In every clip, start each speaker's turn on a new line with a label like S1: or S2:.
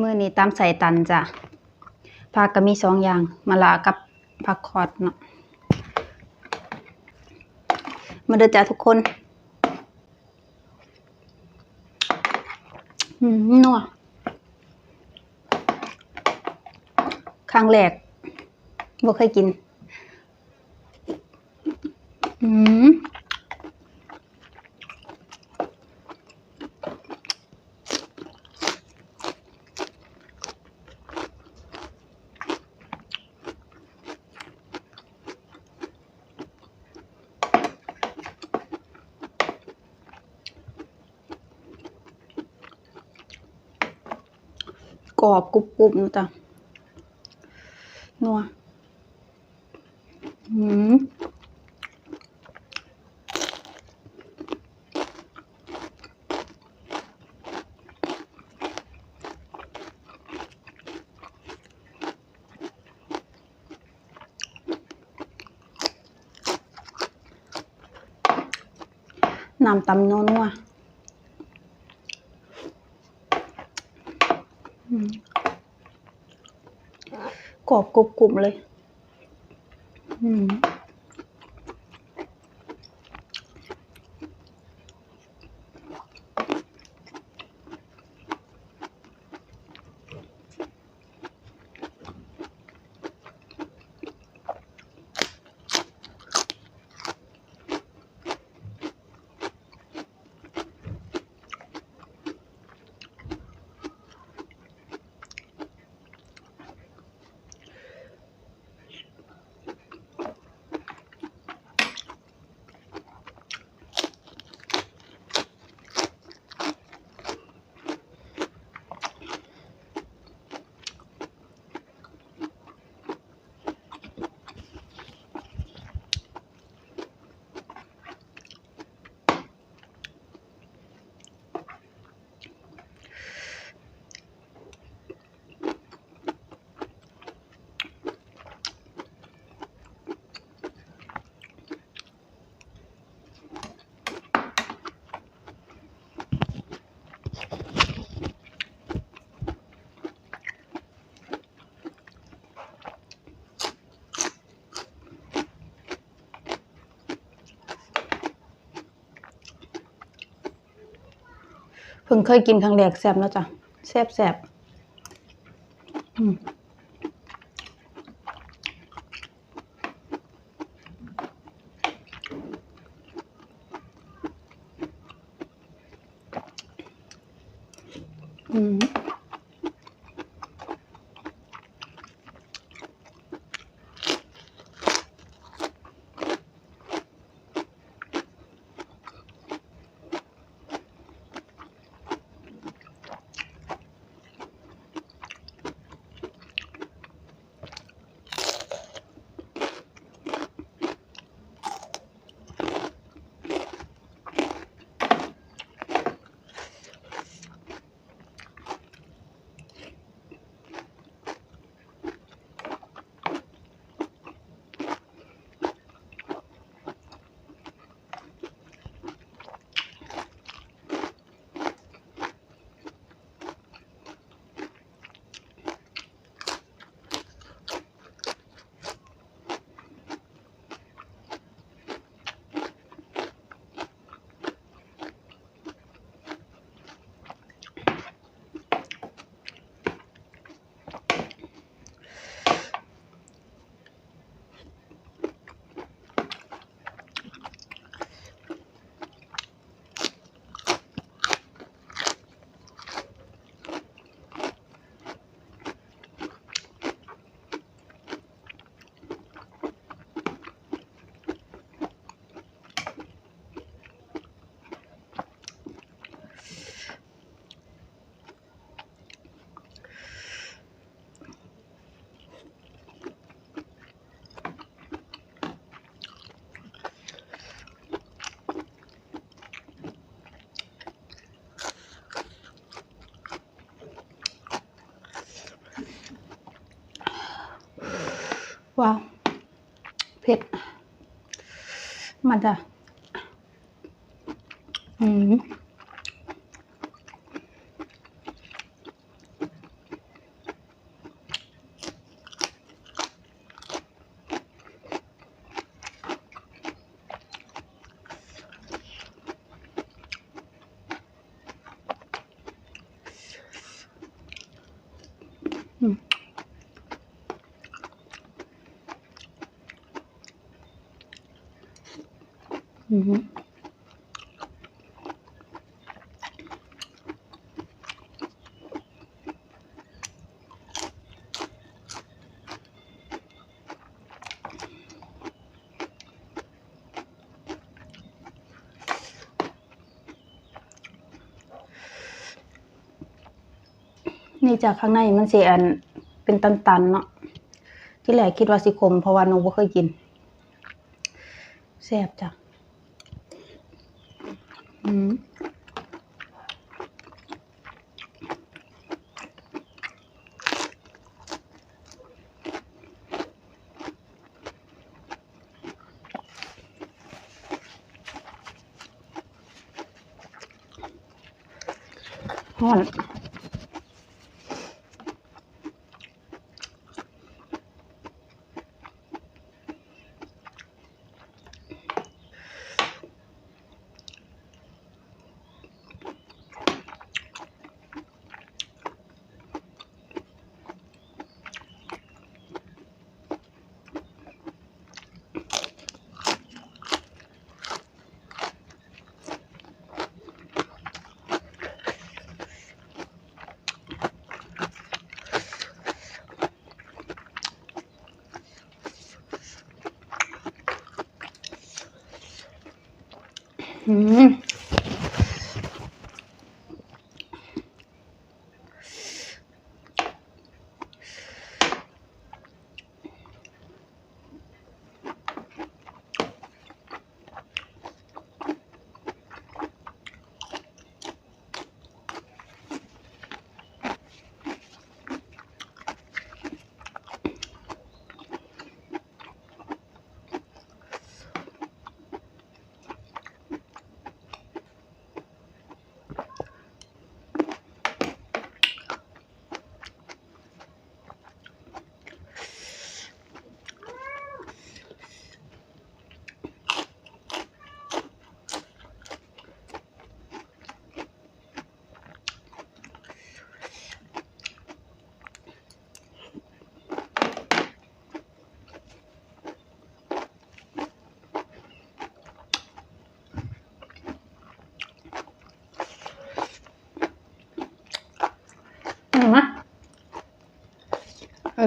S1: มื่อนี้ตามใส่ตันจ้ะผักก็มีสองอย่างมะละกับผักคอดเนาะมาเด้อจ้ะทุกคนอืมนัวครั้งแรกบ่เคยกิน อืม กรอบกรุบกรุบนะจ๊ะนัวอืมน้ำตำนัวนัวอืม กรอบกรุบกรุบเลย อืม เพิ่งเคยกินครั้งแรกแซ่บแล้วจ้ะแซ่บแซ่บ ว้าวเผ็ด มันจะ อืม อืม อือนี่จากข้างในมันเสิอันเป็นตันๆเนาะที่แรกคิดว่าสิขมเพราะว่าหนูบ่เคยกินแซ่บจ้ะ อืมฮ้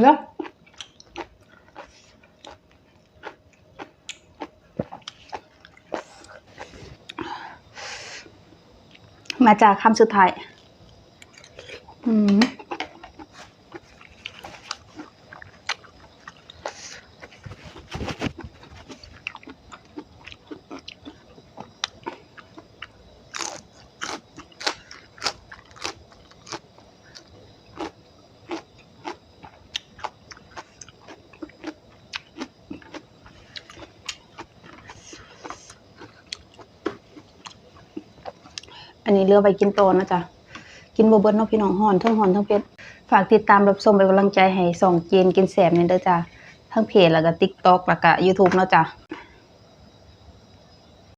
S1: แล้ว มาจากคำสุดท้าย อืม อันนี้เลือกไปกินโตนะจ๊ะกินบ่เบิดเนาะพี่น้องห่อนทั้งห่อนทั้งเผ็ดฝากติดตามรับชมเป็นกำลังใจให้สองเจีนกินแสบเนี่ยเด้อจ้ะทั้งเพจแล้วก็ติ๊กต็อกแล้วก็ยูทูบเนาะจ้ะ